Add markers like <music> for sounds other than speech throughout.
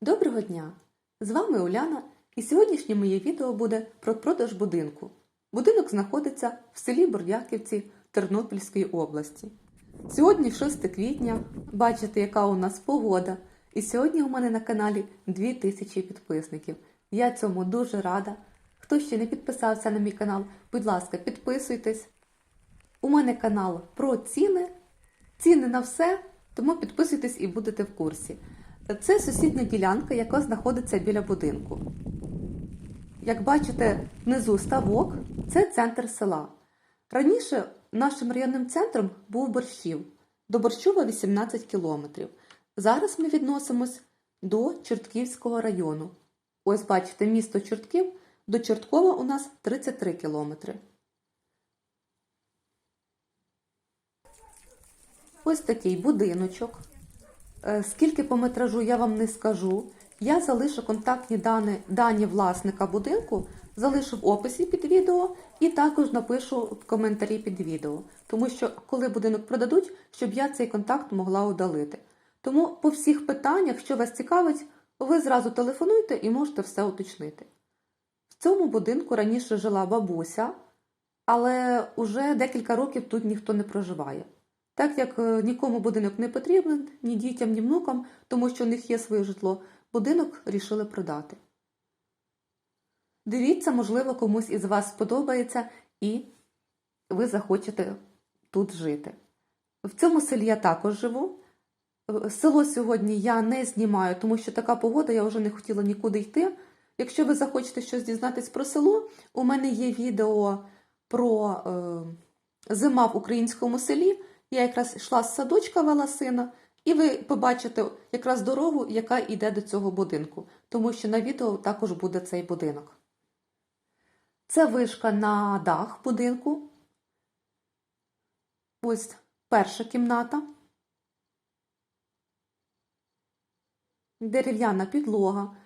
Доброго дня! З вами Уляна і сьогоднішнє моє відео буде про продаж будинку. Будинок знаходиться в селі Бордяківці Тернопільської області. Сьогодні 6 квітня, бачите, яка у нас погода. І сьогодні у мене на каналі 2000 підписників. Я цьому дуже рада. Хто ще не підписався на мій канал, будь ласка, підписуйтесь. У мене канал про ціни, ціни на все, тому підписуйтесь і будете в курсі. Це сусідня ділянка, яка знаходиться біля будинку. Як бачите, внизу ставок це центр села. Раніше нашим районним центром був Борщів, до Борщова 18 кілометрів. Зараз ми відносимось до Чортківського району. Ось бачите, місто Чортків до Чорткова у нас 33 кілометри. Ось такий будиночок. Е, Скільки по метражу я вам не скажу. Я залишу контактні дані, дані власника будинку, залишу в описі під відео і також напишу в коментарі під відео. Тому що, коли будинок продадуть, щоб я цей контакт могла удалити. Тому по всіх питаннях, що вас цікавить, ви зразу телефонуйте і можете все уточнити. В цьому будинку раніше жила бабуся, але уже декілька років тут ніхто не проживає. Так як е, нікому будинок не потрібен, ні дітям, ні внукам, тому що у них є своє житло, будинок рішили продати. Дивіться, можливо, комусь із вас сподобається і ви захочете тут жити. В цьому селі я також живу. Е, Село сьогодні я не знімаю, тому що така погода, я вже не хотіла нікуди йти. Якщо ви захочете щось дізнатись про село, у мене є відео про е, зима в українському селі. Я якраз йшла з садочка вела сина, і ви побачите якраз дорогу, яка йде до цього будинку, тому що на відео також буде цей будинок. Це вишка на дах будинку. Ось перша кімната. Дерев'яна підлога.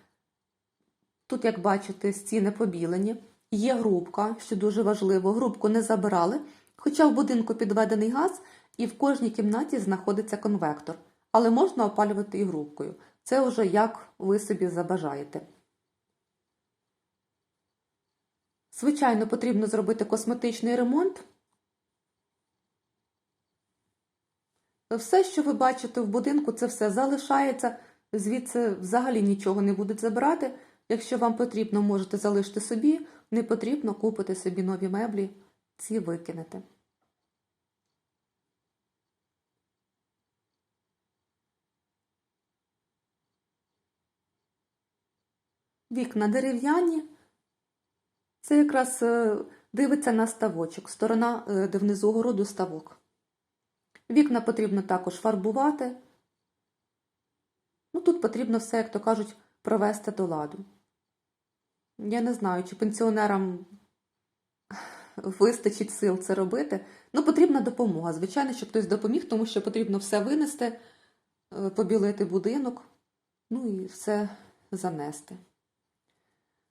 Тут, як бачите, стіни побілені. Є грубка, що дуже важливо. Грубку не забирали, хоча в будинку підведений газ, і в кожній кімнаті знаходиться конвектор. Але можна опалювати і грубкою. Це вже як ви собі забажаєте. Звичайно, потрібно зробити косметичний ремонт. Все, що ви бачите в будинку, це все залишається. Звідси взагалі нічого не будуть забирати. Якщо вам потрібно, можете залишити собі, не потрібно купити собі нові меблі, ці викинете. Вікна дерев'яні. Це якраз е, дивиться на ставочок, сторона, е, де внизу городу ставок. Вікна потрібно також фарбувати. Ну, тут потрібно все, як то кажуть, провести до ладу. Я не знаю, чи пенсіонерам вистачить сил це робити. Ну, потрібна допомога. Звичайно, щоб хтось допоміг, тому що потрібно все винести, е, побілити будинок, ну і все занести.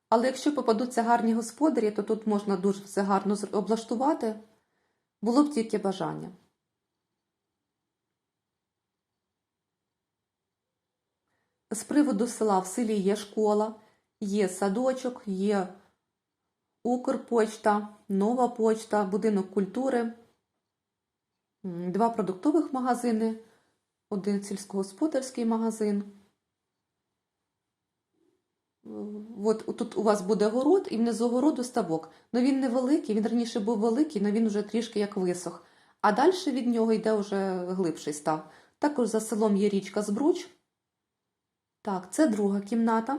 Але якщо попадуться гарні господарі, то тут можна дуже все гарно облаштувати. Було б тільки бажання. З приводу села в селі є школа, є садочок, є Укрпочта, Нова почта, будинок культури, два продуктових магазини, один сільськогосподарський магазин. От тут у вас буде город, і внизу городу ставок. Ну він невеликий, він раніше був великий, але він вже трішки як висох. А далі від нього йде вже глибший став. Також за селом є річка Збруч. Так, це друга кімната.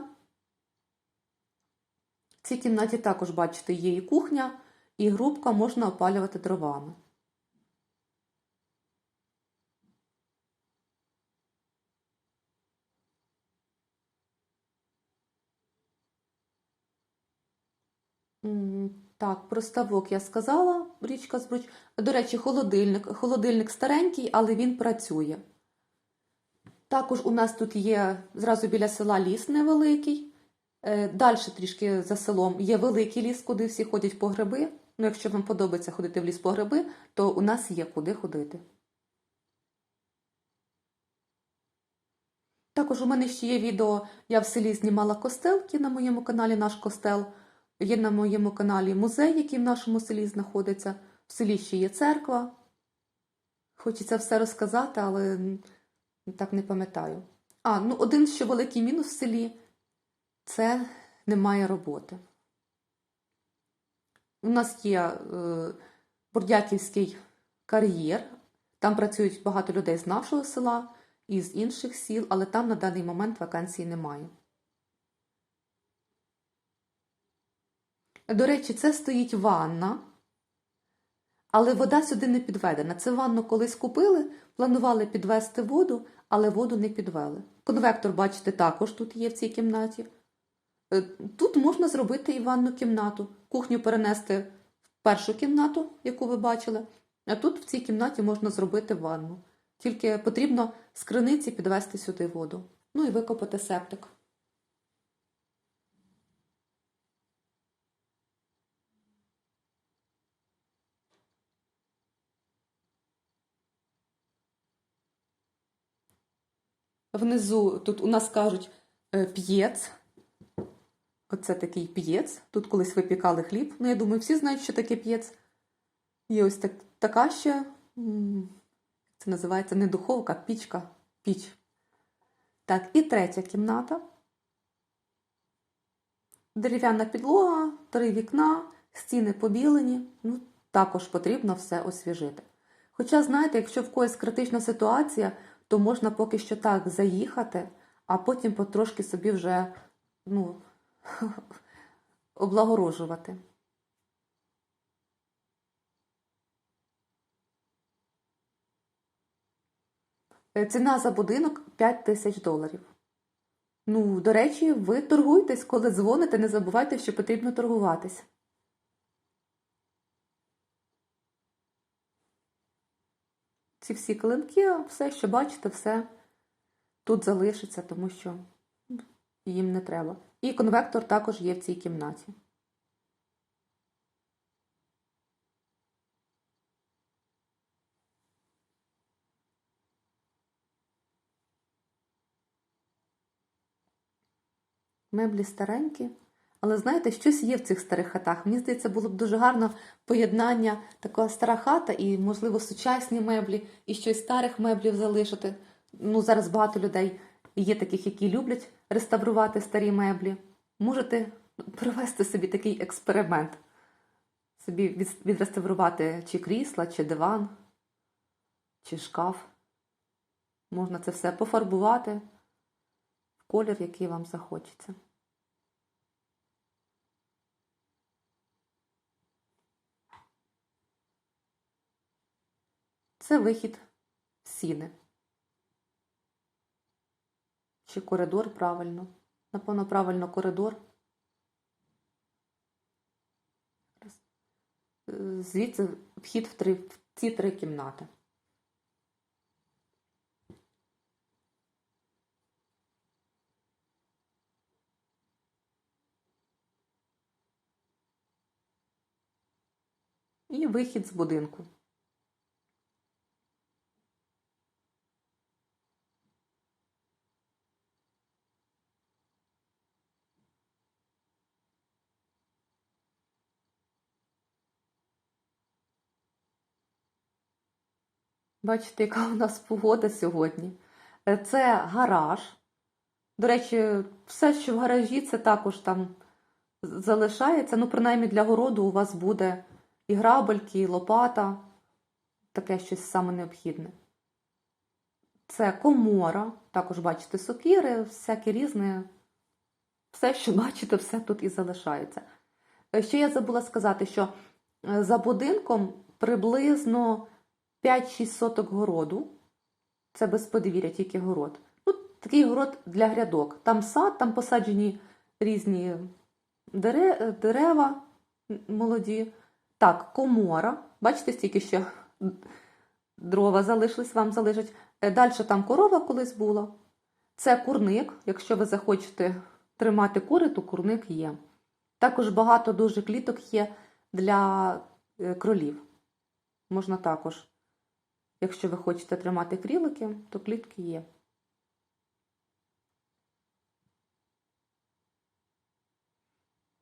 В цій кімнаті також, бачите, є і кухня, і грубка можна опалювати дровами. Так, про ставок я сказала, річка Збруч. До речі, холодильник. Холодильник старенький, але він працює. Також у нас тут є зразу біля села ліс невеликий. Далі трішки за селом є великий ліс, куди всі ходять по гриби. Ну, якщо вам подобається ходити в ліс по гриби, то у нас є куди ходити. Також у мене ще є відео, я в селі знімала костелки на моєму каналі Наш Костел. Є на моєму каналі музей, який в нашому селі знаходиться. В селі ще є церква. Хочеться все розказати, але так не пам'ятаю. А, ну один ще великий мінус в селі це немає роботи. У нас є е, Бурдяківський кар'єр, там працюють багато людей з нашого села і з інших сіл, але там на даний момент вакансій немає. До речі, це стоїть ванна, але вода сюди не підведена. Це ванну колись купили, планували підвести воду, але воду не підвели. Конвектор, бачите, також тут є в цій кімнаті. Е, Тут можна зробити і ванну кімнату, кухню перенести в першу кімнату, яку ви бачили, а тут в цій кімнаті можна зробити ванну. Тільки потрібно з криниці підвести сюди воду. Ну і викопати септик. Внизу тут у нас кажуть е, п'єц. Оце такий п'єц. Тут колись випікали хліб. Ну, я думаю, всі знають, що таке п'єц. Є ось так, така ще, це називається не духовка, пічка. Піч. Так, і третя кімната. Дерев'яна підлога, три вікна, стіни побілені. Ну, також потрібно все освіжити. Хоча, знаєте, якщо в когось критична ситуація, то можна поки що так заїхати, а потім потрошки собі вже ну, <laughs> облагорожувати. Е, Ціна за будинок 5 тисяч доларів. Ну, до речі, ви торгуйтесь, коли дзвоните, не забувайте, що потрібно торгуватись. Ці всі клинки, все, що бачите, все тут залишиться, тому що їм не треба. І конвектор також є в цій кімнаті. Меблі старенькі. Але знаєте, щось є в цих старих хатах. Мені здається, було б дуже гарно поєднання така стара хата і, можливо, сучасні меблі, і щось старих меблів залишити. Ну, зараз багато людей є таких, які люблять реставрувати старі меблі. Можете провести собі такий експеримент. Собі відреставрувати чи крісла, чи диван, чи шкаф. Можна це все пофарбувати в колір, який вам захочеться. Це вихід в сіни. Чи коридор правильно? Напевно, правильно коридор. Е, Звідси вхід в, три, в ці три кімнати. І вихід з будинку. Бачите, яка у нас погода сьогодні. Е, Це гараж. До речі, все, що в гаражі, це також там залишається. Ну, принаймні для городу у вас буде і грабельки, і лопата. Таке щось саме необхідне. Це комора. Також бачите сокири, всяке різне. Все, що <laughs> бачите, все тут і залишається. Е, Ще я забула сказати, що е, за будинком приблизно 5-6 соток городу. Це без подвір'я, тільки город. Ну, такий город для грядок. Там сад, там посаджені різні дерева молоді. Так, комора. Бачите, стільки ще дрова залишились, вам залежать. Далі там корова колись була. Це курник. Якщо ви захочете тримати кури, то курник є. Також багато дуже кліток є для е, кролів. Можна також. Якщо ви хочете тримати крілики, то клітки є.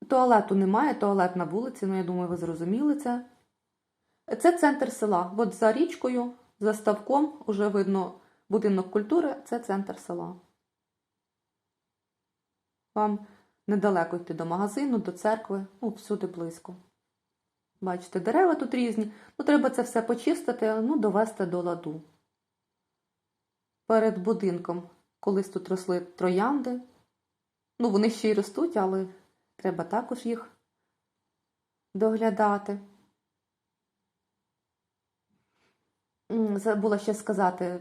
Туалету немає, туалет на вулиці, ну я думаю, ви зрозуміли це. Це центр села. От за річкою, за ставком, уже видно будинок культури це центр села. Вам недалеко йти до магазину, до церкви, ну, всюди близько. Бачите, дерева тут різні. Ну, треба це все почистити, ну, довести до ладу. Перед будинком колись тут росли троянди. Ну, вони ще й ростуть, але треба також їх доглядати. Забула ще сказати,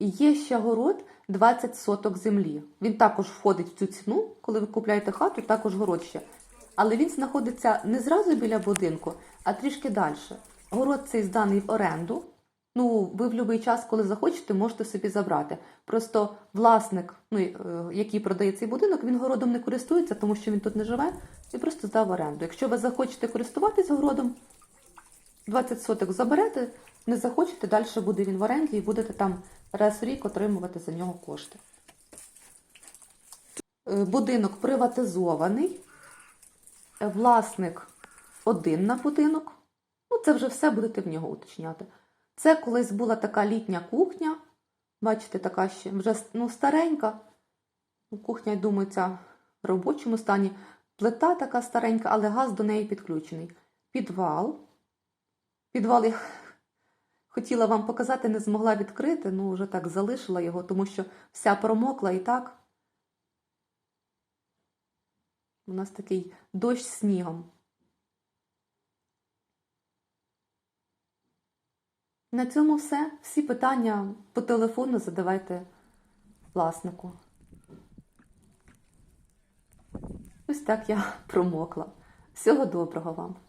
є ще город 20 соток землі. Він також входить в цю ціну, коли ви купляєте хату, також город ще. Але він знаходиться не зразу біля будинку, а трішки далі. Город цей зданий в оренду. Ну, ви в будь-який час, коли захочете, можете собі забрати. Просто власник, ну, е, який продає цей будинок, він городом не користується, тому що він тут не живе, і просто здав оренду. Якщо ви захочете користуватись городом, 20 соток заберете, не захочете, далі буде він в оренді і будете там раз в рік отримувати за нього кошти. Е, Будинок приватизований, власник один на будинок. Ну, це вже все будете в нього уточняти. Це колись була така літня кухня. Бачите, така ще вже ну, старенька. Ну, Кухня, я думаю, в робочому стані. Плита така старенька, але газ до неї підключений. Підвал. Підвал я <laughs> хотіла вам показати, не змогла відкрити, ну вже так залишила його, тому що вся промокла і так. У нас такий дощ снігом. На цьому все. Всі питання по телефону задавайте власнику. Ось так я промокла. Всього доброго вам!